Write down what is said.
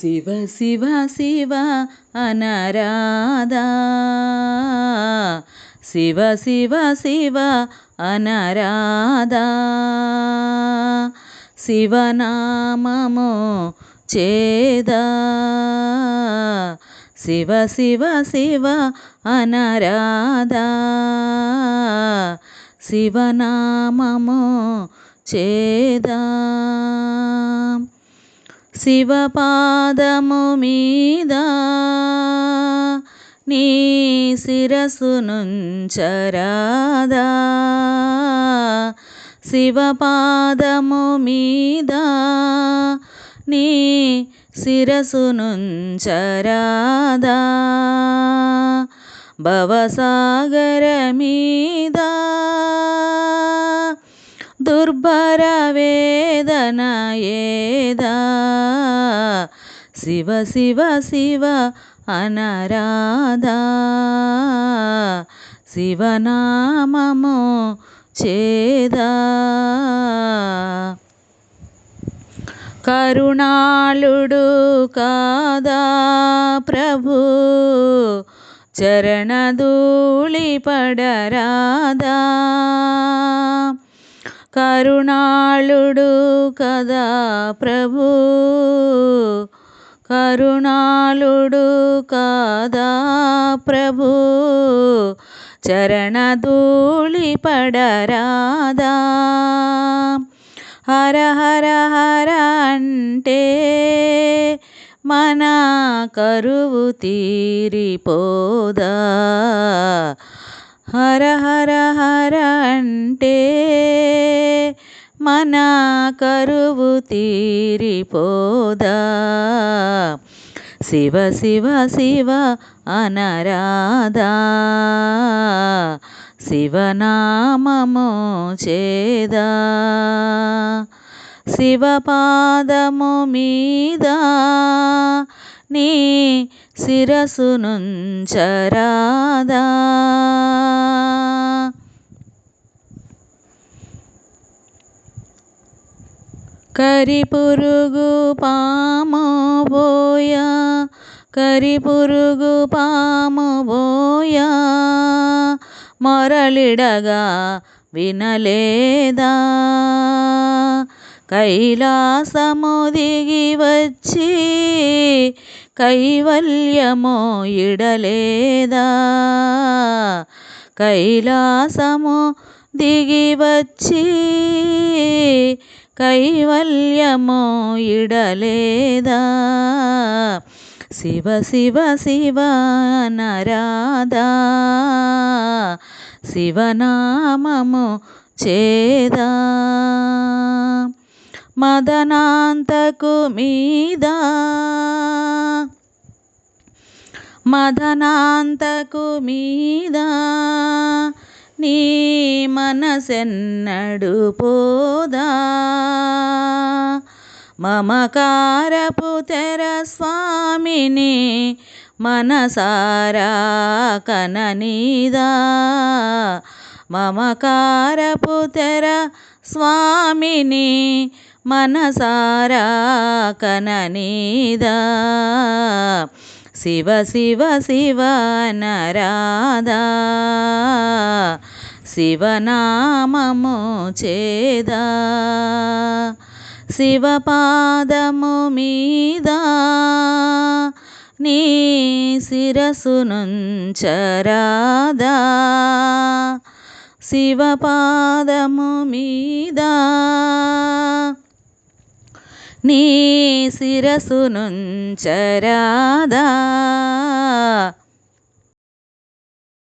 శివ శివ శివ అనరాధా. శివ శివ శివ అనరాధా. శివనామము చేదా. శివ శివ శివ అనరాధా. శివనామము చేదా. శివపాదము మీద నీ శిరసు నుంచరాదా. శివపాదము మీద నీ శిరసు నుంచరాదా. భవసాగర మీద దుర్భర వేదన ఏదా? శివ శివ శివ అనరాధా. శివనామము చేదా? కరుణాళుడు కాదా ప్రభు? చరణధూళి పడరాదా? కరుణాళుడు కదా ప్రభు. కరుణాళుడు కాదా ప్రభు. చరణధూళి పడరాదా. హర హర హర అంటే మన కరువు తీరిపోదా. హర హర హర అంటే మన కరువు తీరిపోదా? శివ శివ శివ అనరాధా శివనామము చేదా? శివపాదము మీద? నీ శిరసు కరిపురుగు పాము బోయా కరిపురుగు పాము బోయా. మొరలిడగా వినలేదా? కైలాసము దిగి వచ్చి కైవల్యమో ఇడలేదా? కైలాసము దిగి వచ్చి కైవల్యమో ఇడలేదా? శివ శివ శివ నరాధా శివనామము చేదా? మదనాంతకు మీద? మదనాంతకు మీద? నీ మనసెన్నడు పోదా? మమకారపు తెర స్వామిని మనసారా కననీదా మమకారపు తెర స్వామిని మనసారా కననీదా శివ శివ శివ నరాధా శివనామము చేదా. శివపాదము మీద. నీ శిరసు నుంచరాదా. శివపాదము మీద. నీ శిరసు నుంచరాదా.